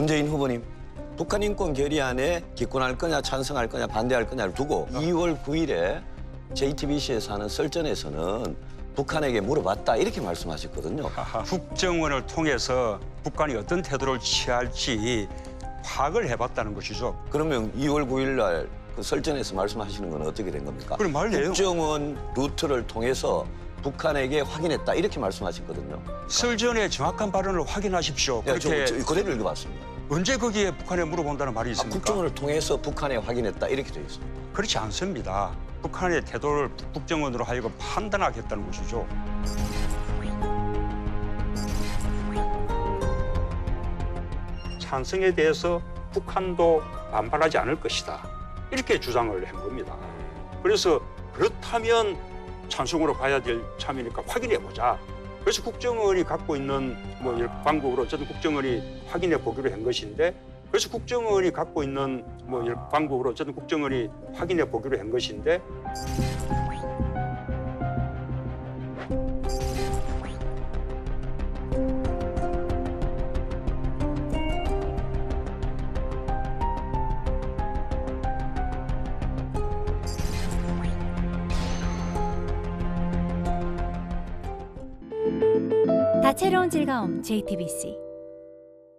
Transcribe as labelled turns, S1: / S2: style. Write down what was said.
S1: 문재인 후보님, 북한 인권 결의안에 기권할 거냐 찬성할 거냐 반대할 거냐를 두고 2월 9일에 JTBC에서 하는 설전에서는 북한에게 물어봤다 이렇게 말씀하셨거든요.
S2: 국정원을 통해서 북한이 어떤 태도를 취할지 파악을 해봤다는 것이죠.
S1: 그러면 2월 9일 날 그 설전에서 말씀하시는 건 어떻게 된 겁니까?
S2: 그럼 말 내용
S1: 국정원 루트를 통해서 북한에게 확인했다 이렇게 말씀하셨거든요.
S2: 설전의 정확한 발언을 확인하십시오.
S1: 야, 저,
S2: 그렇게
S1: 저 그대로 읽어봤습니다.
S2: 언제 거기에 북한에 물어본다는 말이
S1: 아,
S2: 있습니까?
S1: 국정원을 통해서 북한에 확인했다 이렇게 되어 있습니다.
S2: 그렇지 않습니다. 북한의 태도를 국정원으로 하여금 판단하겠다는 것이죠. 찬성에 대해서 북한도 반발하지 않을 것이다. 이렇게 주장을 한 겁니다. 그래서 그렇다면 찬성으로 가야 될 참이니까 확인해 보자. 그래서 국정원이 갖고 있는 뭐 이런 방법으로 어쨌든 국정원이 확인해 보기로 한 것인데 그래서 국정원이 갖고 있는 뭐 방법으로 어쨌든 국정원이 확인해 보기로 한 것인데
S3: 다채로운 즐거움 JTBC